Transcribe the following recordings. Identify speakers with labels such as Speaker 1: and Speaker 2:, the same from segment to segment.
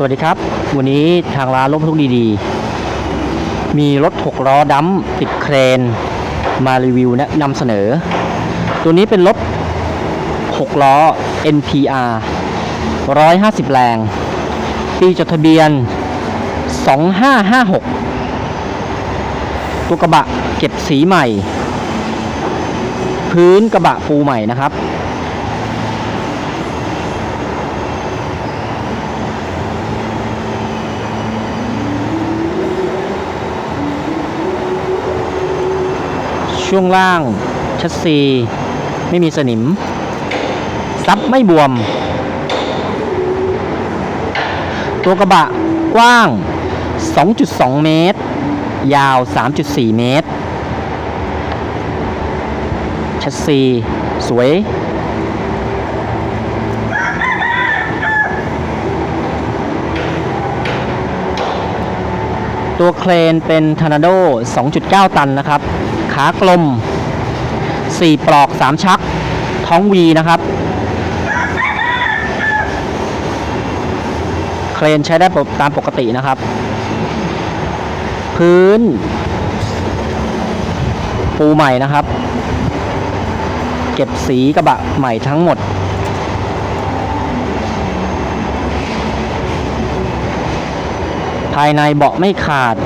Speaker 1: สวัสดีครับ วันนี้ทางร้านรถบรรทุกดีๆ มีรถ 6 ล้อดัมติดเครน มารีวิวแนะนำเสนอ ตัวนี้เป็นรถ 6 ล้อ NPR 150 แรง ปีจดทะเบียน 2556 ตัวกระบะเก็บสีใหม่ พื้นกระบะปูใหม่นะครับ ช่วงล่างชัดซีไม่มีสนิม ซับไม่บวม ตัวกระบะกว้าง 2.2 เมตร ยาว 3.4 เมตร ชัดซีสวย ตัวเครนเป็นทอร์นาโด 2.9 ตันนะครับากลม 4 ปลอก 3 ชัก ท้องวีนะครับ เครนใช้ได้ตามปกตินะครับ พื้น ปูใหม่นะครับ เก็บสีกระบะใหม่ทั้งหมดภายในเบาะไม่ขาด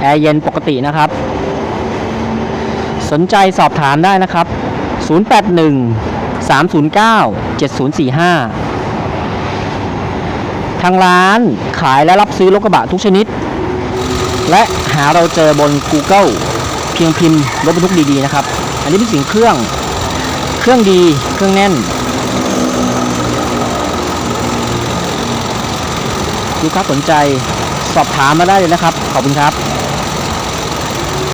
Speaker 1: แอร์เย็นปกตินะครับ สนใจสอบถามได้นะครับ 081 309 7045 ทางร้านขายและรับซื้อรถกระบะทุกชนิด และหาเราเจอบน Google เพียงพิมพ์รถบรรทุกดีๆนะครับ อันนี้เป็นสิ่งเครื่อง เครื่องดี เครื่องแน่น ลูกค้าสนใจสอบถามมาได้เลยนะครับ ขอบคุณครับ